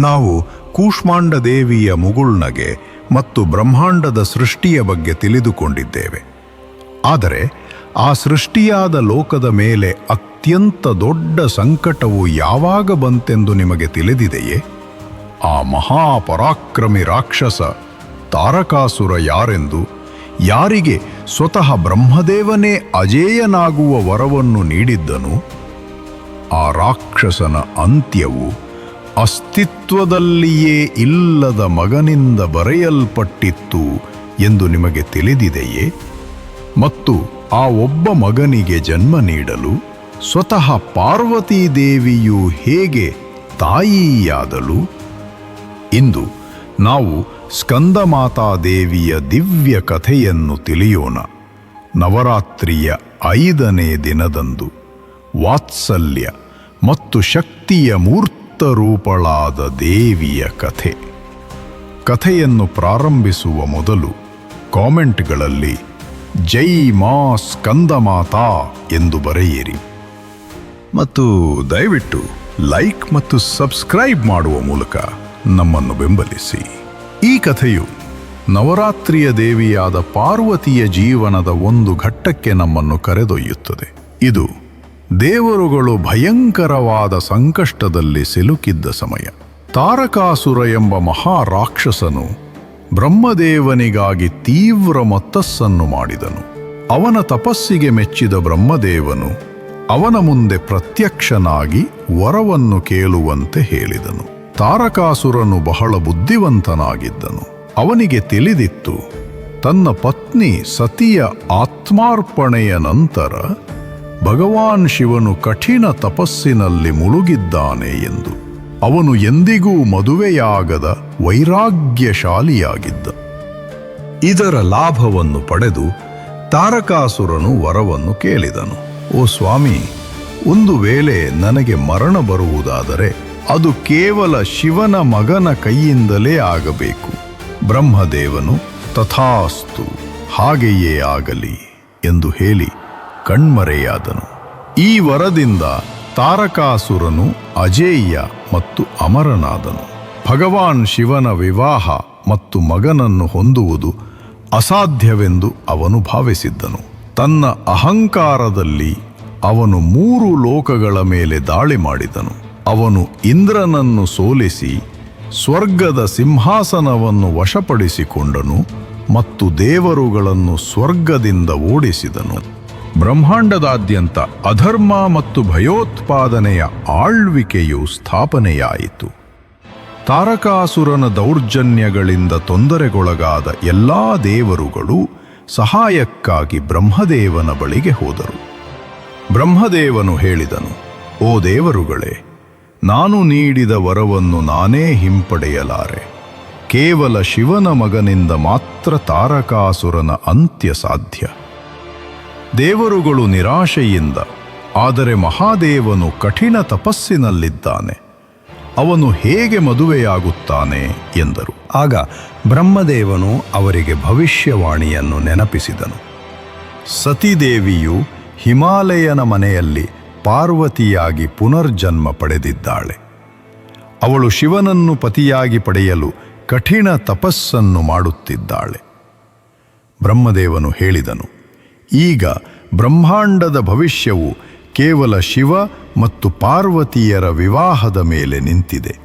ನಾವು ಕೂಷ್ಮಾಂಡ ದೇವಿಯ ಮುಗುಳ್ನಗೆ ಮತ್ತು ಬ್ರಹ್ಮಾಂಡದ ಸೃಷ್ಟಿಯ ಬಗ್ಗೆ ತಿಳಿದುಕೊಂಡಿದ್ದೇವೆ. ಆದರೆ ಆ ಸೃಷ್ಟಿಯಾದ ಲೋಕದ ಮೇಲೆ ಅತ್ಯಂತ ದೊಡ್ಡ ಸಂಕಟವು ಯಾವಾಗ ಬಂತೆಂದು ನಿಮಗೆ ತಿಳಿದಿದೆಯೇ? ಆ ಮಹಾಪರಾಕ್ರಮಿ ರಾಕ್ಷಸ ತಾರಕಾಸುರ ಯಾರೆಂದು ಯಾರಿಗೆ ಸ್ವತಃ ಬ್ರಹ್ಮದೇವನೇ ಅಜೇಯನಾಗುವ ವರವನ್ನು ನೀಡಿದ್ದನು? ಆ ರಾಕ್ಷಸನ ಅಂತ್ಯವು ಅಸ್ತಿತ್ವದಲ್ಲಿಯೇ ಇಲ್ಲದ ಮಗನಿಂದ ಬರೆಯಲ್ಪಟ್ಟಿತ್ತು ಎಂದು ನಿಮಗೆ ತಿಳಿದಿದೆಯೇ? ಮತ್ತು ಆ ಒಬ್ಬ ಮಗನಿಗೆ ಜನ್ಮ ನೀಡಲು ಸ್ವತಃ ಪಾರ್ವತೀ ದೇವಿಯು ಹೇಗೆ ತಾಯಿಯಾದಳು? ಇಂದು ನಾವು ಸ್ಕಂದಮಾತಾದೇವಿಯ ದಿವ್ಯ ಕಥೆಯನ್ನು ತಿಳಿಯೋಣ. ನವರಾತ್ರಿಯ ಐದನೇ ದಿನದಂದು ವಾತ್ಸಲ್ಯ ಮತ್ತು ಶಕ್ತಿಯ ಮೂರ್ತರೂಪಳಾದ ದೇವಿಯ ಕಥೆ. ಕಥೆಯನ್ನು ಪ್ರಾರಂಭಿಸುವ ಮೊದಲು ಕಾಮೆಂಟ್ಗಳಲ್ಲಿ ಜೈ ಮಾ ಸ್ಕಂದಮಾತಾ ಎಂದು ಬರೆಯಿರಿ. ಮತ್ತು ದಯವಿಟ್ಟು ಲೈಕ್ ಮತ್ತು ಸಬ್ಸ್ಕ್ರೈಬ್ ಮಾಡುವ ಮೂಲಕ ನಮ್ಮನ್ನು ಬೆಂಬಲಿಸಿ. ಈ ಕಥೆಯು ನವರಾತ್ರಿಯ ದೇವಿಯಾದ ಪಾರ್ವತಿಯ ಜೀವನದ ಒಂದು ಘಟ್ಟಕ್ಕೆ ನಮ್ಮನ್ನು ಕರೆದೊಯ್ಯುತ್ತದೆ. ಇದು ದೇವರುಗಳು ಭಯಂಕರವಾದ ಸಂಕಷ್ಟದಲ್ಲಿ ಸಿಲುಕಿದ್ದ ಸಮಯ. ತಾರಕಾಸುರ ಎಂಬ ಮಹಾರಾಕ್ಷಸನು ಬ್ರಹ್ಮದೇವನಿಗಾಗಿ ತೀವ್ರ ಮತ್ತಸ್ಸನ್ನು ಮಾಡಿದನು. ಅವನ ತಪಸ್ಸಿಗೆ ಮೆಚ್ಚಿದ ಬ್ರಹ್ಮದೇವನು ಅವನ ಮುಂದೆ ಪ್ರತ್ಯಕ್ಷನಾಗಿ ವರವನ್ನು ಕೇಳುವಂತೆ ಹೇಳಿದನು. ತಾರಕಾಸುರನು ಬಹಳ ಬುದ್ಧಿವಂತನಾಗಿದ್ದನು. ಅವನಿಗೆ ತಿಳಿದಿತ್ತು, ತನ್ನ ಪತ್ನಿ ಸತಿಯ ಆತ್ಮಾರ್ಪಣೆಯ ನಂತರ ಭಗವಾನ್ ಶಿವನು ಕಠಿಣ ತಪಸ್ಸಿನಲ್ಲಿ ಮುಳುಗಿದ್ದಾನೆ ಎಂದು. ಅವನು ಎಂದಿಗೂ ಮದುವೆಯಾಗದ ವೈರಾಗ್ಯಶಾಲಿಯಾಗಿದ್ದ. ಇದರ ಲಾಭವನ್ನು ಪಡೆದು ತಾರಕಾಸುರನು ವರವನ್ನು ಕೇಳಿದನು. ಓ ಸ್ವಾಮಿ, ಒಂದು ವೇಳೆ ನನಗೆ ಮರಣ ಬರುವುದಾದರೆ ಅದು ಕೇವಲ ಶಿವನ ಮಗನ ಕೈಯಿಂದಲೇ ಆಗಬೇಕು. ಬ್ರಹ್ಮದೇವನು ತಥಾಸ್ತು, ಹಾಗೆಯೇ ಆಗಲಿ ಎಂದು ಹೇಳಿ ಕಣ್ಮರೆಯಾದನು. ಈ ವರದಿಂದ ತಾರಕಾಸುರನು ಅಜೇಯ ಮತ್ತು ಅಮರನಾದನು. ಭಗವಾನ್ ಶಿವನ ವಿವಾಹ ಮತ್ತು ಮಗನನ್ನು ಹೊಂದುವುದು ಅಸಾಧ್ಯವೆಂದು ಅವನು ಭಾವಿಸಿದ್ದನು. ತನ್ನ ಅಹಂಕಾರದಲ್ಲಿ ಅವನು ಮೂರು ಲೋಕಗಳ ಮೇಲೆ ದಾಳಿ ಮಾಡಿದನು. ಅವನು ಇಂದ್ರನನ್ನು ಸೋಲಿಸಿ ಸ್ವರ್ಗದ ಸಿಂಹಾಸನವನ್ನು ವಶಪಡಿಸಿಕೊಂಡನು ಮತ್ತು ದೇವರುಗಳನ್ನು ಸ್ವರ್ಗದಿಂದ ಓಡಿಸಿದನು. ಬ್ರಹ್ಮಾಂಡದಾದ್ಯಂತ ಅಧರ್ಮ ಮತ್ತು ಭಯೋತ್ಪಾದನೆಯ ಆಳ್ವಿಕೆಯು ಸ್ಥಾಪನೆಯಾಯಿತು. ತಾರಕಾಸುರನ ದೌರ್ಜನ್ಯಗಳಿಂದ ತೊಂದರೆಗೊಳಗಾದ ಎಲ್ಲಾ ದೇವರುಗಳು ಸಹಾಯಕ್ಕಾಗಿ ಬ್ರಹ್ಮದೇವನ ಬಳಿಗೆ ಹೋದರು. ಬ್ರಹ್ಮದೇವನು ಹೇಳಿದನು, ಓ ದೇವರುಗಳೇ, ನಾನು ನೀಡಿದ ವರವನ್ನು ನಾನೇ ಹಿಂಪಡೆಯಲಾರೆ. ಕೇವಲ ಶಿವನ ಮಗನಿಂದ ಮಾತ್ರ ತಾರಕಾಸುರನ ಅಂತ್ಯ ಸಾಧ್ಯ. ದೇವರುಗಳು ನಿರಾಶೆಯಿಂದ, ಆದರೆ ಮಹಾದೇವನು ಕಠಿಣ ತಪಸ್ಸಿನಲ್ಲಿದ್ದಾನೆ. ಅವನು ಹೇಗೆ ಮದುವೆಯಾಗುತ್ತಾನೆ ಎಂದರು. ಆಗ ಬ್ರಹ್ಮದೇವನು ಅವರಿಗೆ ಭವಿಷ್ಯವಾಣಿಯನ್ನು ನೆನಪಿಸಿದನು. ಸತಿದೇವಿಯು ಹಿಮಾಲಯನ ಮನೆಯಲ್ಲಿ ಪಾರ್ವತಿಯಾಗಿ ಪುನರ್ಜನ್ಮ ಪಡೆದಿದ್ದಾಳೆ. ಅವಳು ಶಿವನನ್ನು ಪತಿಯಾಗಿ ಪಡೆಯಲು ಕಠಿಣ ತಪಸ್ಸನ್ನು ಮಾಡುತ್ತಿದ್ದಾಳೆ. ಬ್ರಹ್ಮದೇವನು ಹೇಳಿದನು ಈಗ ಬ್ರಹ್ಮಾಂಡದ ಭವಿಷ್ಯವು ಕೇವಲ ಶಿವ ಮತ್ತು ಪಾರ್ವತಿಯರ ವಿವಾಹದ ಮೇಲೆ ನಿಂತಿದೆ.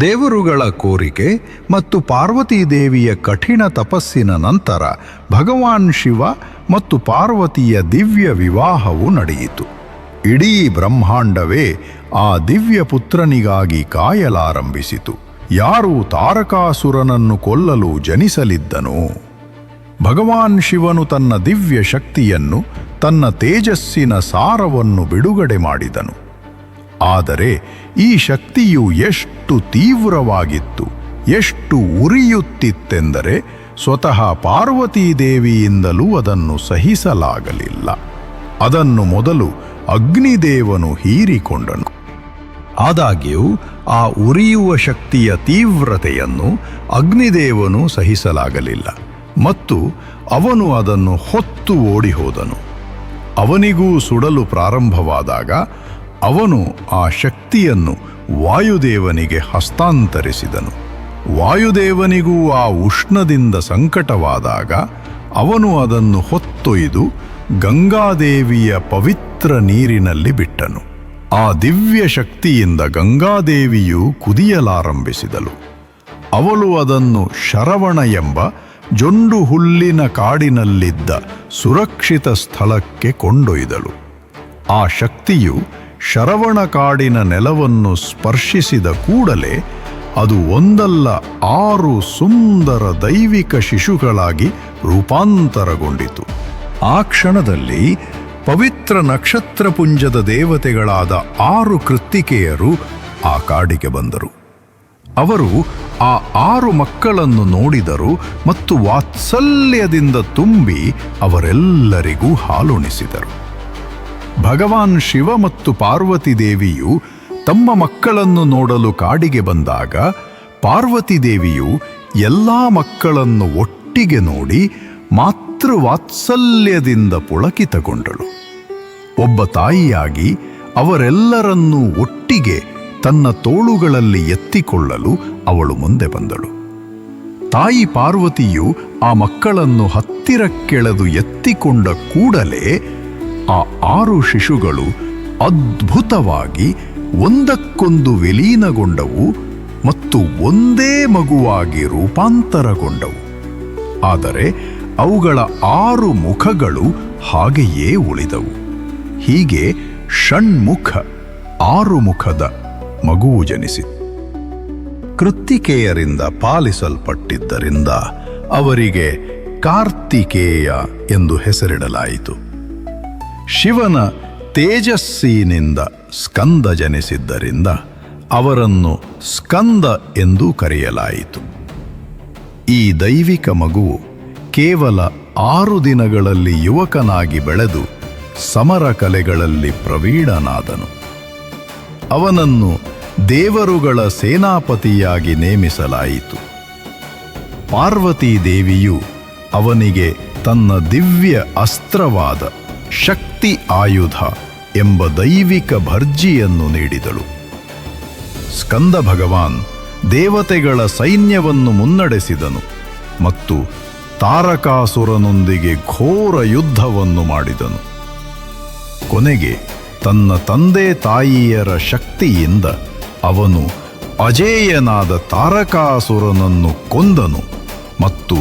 ದೇವರುಗಳ ಕೋರಿಕೆ ಮತ್ತು ಪಾರ್ವತಿ ದೇವಿಯ ಕಠಿಣ ತಪಸ್ಸಿನ ನಂತರ ಭಗವಾನ್ ಶಿವ ಮತ್ತು ಪಾರ್ವತಿಯ ದಿವ್ಯ ವಿವಾಹವು ನಡೆಯಿತು. ಇಡೀ ಬ್ರಹ್ಮಾಂಡವೇ ಆ ದಿವ್ಯ ಪುತ್ರನಿಗಾಗಿ ಕಾಯಲಾರಂಭಿಸಿತು. ಯಾರು ತಾರಕಾಸುರನನ್ನು ಕೊಲ್ಲಲು ಜನಿಸಲಿದ್ದನೋ? ಭಗವಾನ್ ಶಿವನು ತನ್ನ ದಿವ್ಯ ಶಕ್ತಿಯನ್ನು, ತನ್ನ ತೇಜಸ್ಸಿನ ಸಾರವನ್ನು ಬಿಡುಗಡೆ ಮಾಡಿದನು. ಆದರೆ ಈ ಶಕ್ತಿಯು ಎಷ್ಟು ತೀವ್ರವಾಗಿತ್ತು, ಎಷ್ಟು ಉರಿಯುತ್ತಿತ್ತೆಂದರೆ ಸ್ವತಃ ಪಾರ್ವತೀದೇವಿಯಿಂದಲೂ ಅದನ್ನು ಸಹಿಸಲಾಗಲಿಲ್ಲ. ಅದನ್ನು ಮೊದಲು ಅಗ್ನಿದೇವನು ಹೀರಿಕೊಂಡನು. ಆದಾಗ್ಯೂ, ಆ ಉರಿಯುವ ಶಕ್ತಿಯ ತೀವ್ರತೆಯನ್ನು ಅಗ್ನಿದೇವನು ಸಹಿಸಲಾಗಲಿಲ್ಲ. ಮತ್ತು ಅವನು ಅದನ್ನು ಹೊತ್ತು ಓಡಿ ಹೋದನು ಅವನಿಗೂ ಸುಡಲು ಪ್ರಾರಂಭವಾದಾಗ ಅವನು ಆ ಶಕ್ತಿಯನ್ನು ವಾಯುದೇವನಿಗೆ ಹಸ್ತಾಂತರಿಸಿದನು. ವಾಯುದೇವನಿಗೂ ಆ ಉಷ್ಣದಿಂದ ಸಂಕಟವಾದಾಗ ಅವನು ಅದನ್ನು ಹೊತ್ತೊಯ್ದು ಗಂಗಾದೇವಿಯ ಪವಿತ್ರ ನೀರಿನಲ್ಲಿ ಬಿಟ್ಟನು. ಆ ದಿವ್ಯ ಶಕ್ತಿಯಿಂದ ಗಂಗಾದೇವಿಯು ಕುದಿಯಲಾರಂಭಿಸಿದಳು. ಅವಳು ಅದನ್ನು ಶರವಣ ಎಂಬ ಜೊಂಡು ಹುಲ್ಲಿನ ಕಾಡಿನಲ್ಲಿದ್ದ ಸುರಕ್ಷಿತ ಸ್ಥಳಕ್ಕೆ ಕೊಂಡೊಯ್ದಳು. ಆ ಶಕ್ತಿಯು ಶರವಣ ಕಾಡಿನ ನೆಲವನ್ನು ಸ್ಪರ್ಶಿಸಿದ ಕೂಡಲೇ ಅದು ಒಂದಲ್ಲ ಆರು ಸುಂದರ ದೈವಿಕ ಶಿಶುಗಳಾಗಿ ರೂಪಾಂತರಗೊಂಡಿತು. ಆ ಕ್ಷಣದಲ್ಲಿ ಪವಿತ್ರ ನಕ್ಷತ್ರಪುಂಜದ ದೇವತೆಗಳಾದ ಆರು ಕೃತ್ತಿಕೆಯರು ಆ ಕಾಡಿಗೆ ಬಂದರು. ಅವರು ಆ ಆರು ಮಕ್ಕಳನ್ನು ನೋಡಿದರು ಮತ್ತು ವಾತ್ಸಲ್ಯದಿಂದ ತುಂಬಿ ಅವರೆಲ್ಲರಿಗೂ ಹಾಲುಣಿಸಿದರು. ಭಗವಾನ್ ಶಿವ ಮತ್ತು ಪಾರ್ವತಿ ದೇವಿಯು ತಮ್ಮ ಮಕ್ಕಳನ್ನು ನೋಡಲು ಕಾಡಿಗೆ ಬಂದಾಗ ಪಾರ್ವತಿ ದೇವಿಯು ಎಲ್ಲ ಮಕ್ಕಳನ್ನು ಒಟ್ಟಿಗೆ ನೋಡಿ ಮಾತೃ ವಾತ್ಸಲ್ಯದಿಂದ ಪುಳಕಿತಗೊಂಡಳು. ಒಬ್ಬ ತಾಯಿಯಾಗಿ ಅವರೆಲ್ಲರನ್ನೂ ಒಟ್ಟಿಗೆ ತನ್ನ ತೋಳುಗಳಲ್ಲಿ ಎತ್ತಿಕೊಳ್ಳಲು ಅವಳು ಮುಂದೆ ಬಂದಳು. ತಾಯಿ ಪಾರ್ವತಿಯು ಆ ಮಕ್ಕಳನ್ನು ಹತ್ತಿರಕ್ಕೆಳೆದು ಎತ್ತಿಕೊಂಡ ಕೂಡಲೇ ಆ ಆರು ಶಿಶುಗಳು ಅದ್ಭುತವಾಗಿ ಒಂದಕ್ಕೊಂದು ವಿಲೀನಗೊಂಡವು ಮತ್ತು ಒಂದೇ ಮಗುವಾಗಿ ರೂಪಾಂತರಗೊಂಡವು. ಆದರೆ ಅವುಗಳ ಆರು ಮುಖಗಳು ಹಾಗೆಯೇ ಉಳಿದವು. ಹೀಗೆ ಷಣ್ಮುಖ ಆರು ಮುಖದ ಮಗುವು ಜನಿಸಿತು ಕೃತ್ತಿಕೇಯರಿಂದ ಪಾಲಿಸಲ್ಪಟ್ಟಿದ್ದರಿಂದ ಅವರಿಗೆ ಕಾರ್ತಿಕೇಯ ಎಂದು ಹೆಸರಿಡಲಾಯಿತು. ಶಿವನ ತೇಜಸ್ಸಿನಿಂದ ಸ್ಕಂದ ಜನಿಸಿದ್ದರಿಂದ ಅವರನ್ನು ಸ್ಕಂದ ಎಂದು ಕರೆಯಲಾಯಿತು. ಈ ದೈವಿಕ ಮಗುವು ಕೇವಲ ಆರು ದಿನಗಳಲ್ಲಿ ಯುವಕನಾಗಿ ಬೆಳೆದು ಸಮರ ಕಲೆಗಳಲ್ಲಿ ಪ್ರವೀಣನಾದನು. ಅವನನ್ನು ದೇವರುಗಳ ಸೇನಾಪತಿಯಾಗಿ ನೇಮಿಸಲಾಯಿತು. ಪಾರ್ವತೀ ದೇವಿಯು ಅವನಿಗೆ ತನ್ನ ದಿವ್ಯ ಅಸ್ತ್ರವಾದ ಶಕ್ತಿ ಆಯುಧ ಎಂಬ ದೈವಿಕ ಭರ್ಜಿಯನ್ನು ನೀಡಿದಳು. ಸ್ಕಂದ ಭಗವಾನ್ ದೇವತೆಗಳ ಸೈನ್ಯವನ್ನು ಮುನ್ನಡೆಸಿದನು ಮತ್ತು ತಾರಕಾಸುರನೊಂದಿಗೆ ಘೋರ ಯುದ್ಧವನ್ನು ಮಾಡಿದನು. ಕೊನೆಗೆ ತನ್ನ ತಂದೆ ತಾಯಿಯರ ಶಕ್ತಿಯಿಂದ ಅವನು ಅಜೇಯನಾದ ತಾರಕಾಸುರನನ್ನು ಕೊಂದನು ಮತ್ತು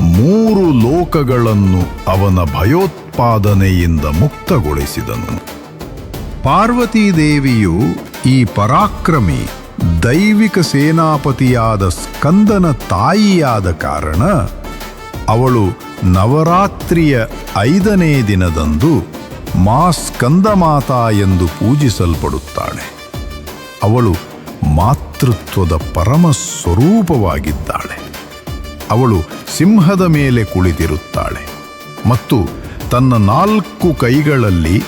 ಮೂರು ಲೋಕಗಳನ್ನು ಅವನ ಭಯೋತ್ಪಾದನೆಯಿಂದ ಮುಕ್ತಗೊಳಿಸಿದನು. ಪಾರ್ವತೀದೇವಿಯು ಈ ಪರಾಕ್ರಮಿ ದೈವಿಕ ಸೇನಾಪತಿಯಾದ ಸ್ಕಂದನ ತಾಯಿಯಾದ ಕಾರಣ ಅವಳು ನವರಾತ್ರಿಯ ಐದನೇ ದಿನದಂದು ಮಾ ಸ್ಕಂದಮಾತಾ ಎಂದು ಪೂಜಿಸಲ್ಪಡುತ್ತಾಳೆ. ಅವಳು ಮಾತೃತ್ವದ ಪರಮ ಸ್ವರೂಪವಾಗಿದ್ದಾಳೆ. ಅವಳು ಸಿಂಹದ ಮೇಲೆ ಕುಳಿತಿರುತ್ತಾಳೆ ಮತ್ತು ತನ್ನ ನಾಲ್ಕು ಕೈಗಳಲ್ಲಿ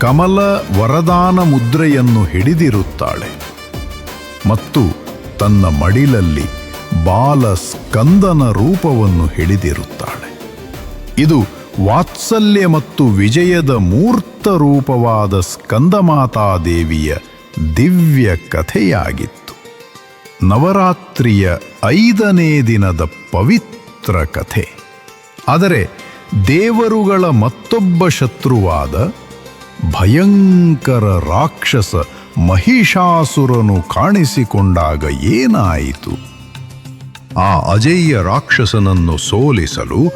ಕಮಲ ವರದಾನ ಮುದ್ರೆಯನ್ನು ಹಿಡಿದಿರುತ್ತಾಳೆ ಮತ್ತು ತನ್ನ ಮಡಿಲಲ್ಲಿ ಬಾಲ ಸ್ಕಂದನ ರೂಪವನ್ನು ಹಿಡಿದಿರುತ್ತಾಳೆ. ಇದು ವಾತ್ಸಲ್ಯ ಮತ್ತು ವಿಜಯದ ಮೂರ್ತ ರೂಪವಾದ ಸ್ಕಂದಮಾತಾ ದೇವಿಯ ಕಥೆಯಾಗಿತ್ತು. ನವರಾತ್ರಿಯ ಐದನೇ ದಿನದ ಪವಿತ್ರ ಕಥೆ. ಆದರೆ ದೇವರುಗಳ ಮತ್ತೊಬ್ಬ ಶತ್ರುವಾದ ಭಯಂಕರ ರಾಕ್ಷಸ ಮಹಿಷಾಸುರನು ಕಾಣಿಸಿಕೊಂಡಾಗ ಏನಾಯಿತು? ಆ ಅಜೇಯ ರಾಕ್ಷಸನನ್ನು ಸೋಲಿಸಲು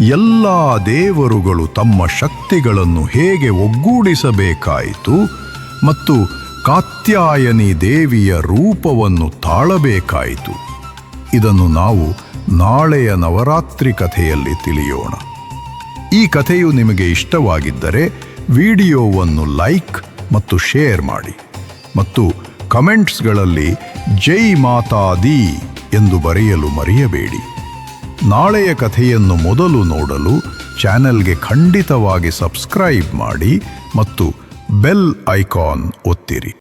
ಎಲ್ಲ ದೇವರುಗಳು ತಮ್ಮ ಶಕ್ತಿಗಳನ್ನು ಹೇಗೆ ಒಗ್ಗೂಡಿಸಬೇಕಾಯಿತು ಮತ್ತು ಕಾತ್ಯಾಯನಿ ದೇವಿಯ ರೂಪವನ್ನು ತಾಳಬೇಕಾಯಿತು. ಇದನ್ನು ನಾವು ನಾಳೆಯ ನವರಾತ್ರಿ ಕಥೆಯಲ್ಲಿ ತಿಳಿಯೋಣ. ಈ ಕಥೆಯು ನಿಮಗೆ ಇಷ್ಟವಾಗಿದ್ದರೆ ವಿಡಿಯೋವನ್ನು ಲೈಕ್ ಮತ್ತು ಶೇರ್ ಮಾಡಿ ಮತ್ತು ಕಮೆಂಟ್ಸ್ಗಳಲ್ಲಿ ಜೈ ಮಾತಾ ದಿ ಎಂದು ಬರೆಯಲು ಮರೆಯಬೇಡಿ. ನಾಳೆಯ ಕಥೆಯನ್ನು ಮೊದಲು ನೋಡಲು ಚಾನೆಲ್ಗೆ ಖಂಡಿತವಾಗಿ ಸಬ್ಸ್ಕ್ರೈಬ್ ಮಾಡಿ ಮತ್ತು ಬೆಲ್ ಐಕಾನ್ ಒತ್ತಿರಿ.